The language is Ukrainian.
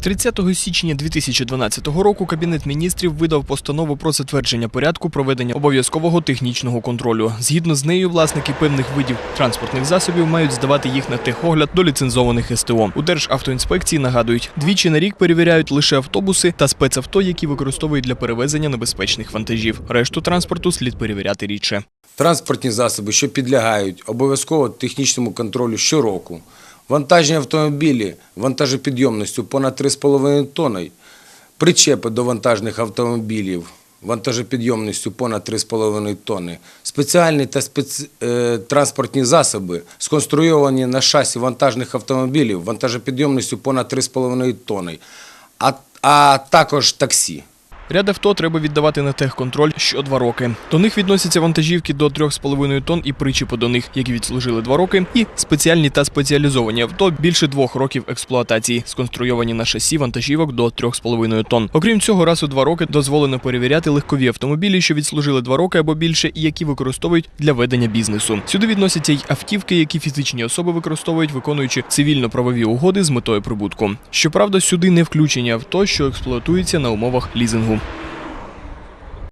30 січня 2012 року Кабінет міністрів видав постанову про затвердження порядку проведення обов'язкового технічного контролю. Згідно з нею, власники певних видів транспортних засобів мають здавати їх на техогляд до ліцензованих СТО. У Державтоінспекції нагадують, двічі на рік перевіряють лише автобуси та спецавто, які використовують для перевезення небезпечних вантажів. Решту транспорту слід перевіряти рідше. Транспортні засоби, що підлягають обов'язково технічному контролю щороку. Вантажні автомобілі вантажопідйомністю понад 3,5 тонни, причепи до вантажних автомобілів вантажопідйомністю понад 3,5 тонни, спеціальні та спец... е, транспортні засоби, сконструйовані на шасі вантажних автомобілів вантажопідйомністю понад 3,5 тонни, а, а також таксі. Ряд авто треба віддавати на техконтроль що два роки. До них відносяться вантажівки до 3,5 тонн і причіпи до них, які відслужили два роки, і спеціальні та спеціалізовані авто більше двох років експлуатації, сконструйовані на шасі вантажівок до 3,5 тонн. Окрім цього, раз у два роки дозволено перевіряти легкові автомобілі, що відслужили два роки або більше, і які використовують для ведення бізнесу. Сюди відносяться й автівки, які фізичні особи використовують, виконуючи цивільно-правові угоди з метою прибутку. Щоправда, сюди не включені авто, що експлуатуються на умовах лізингу.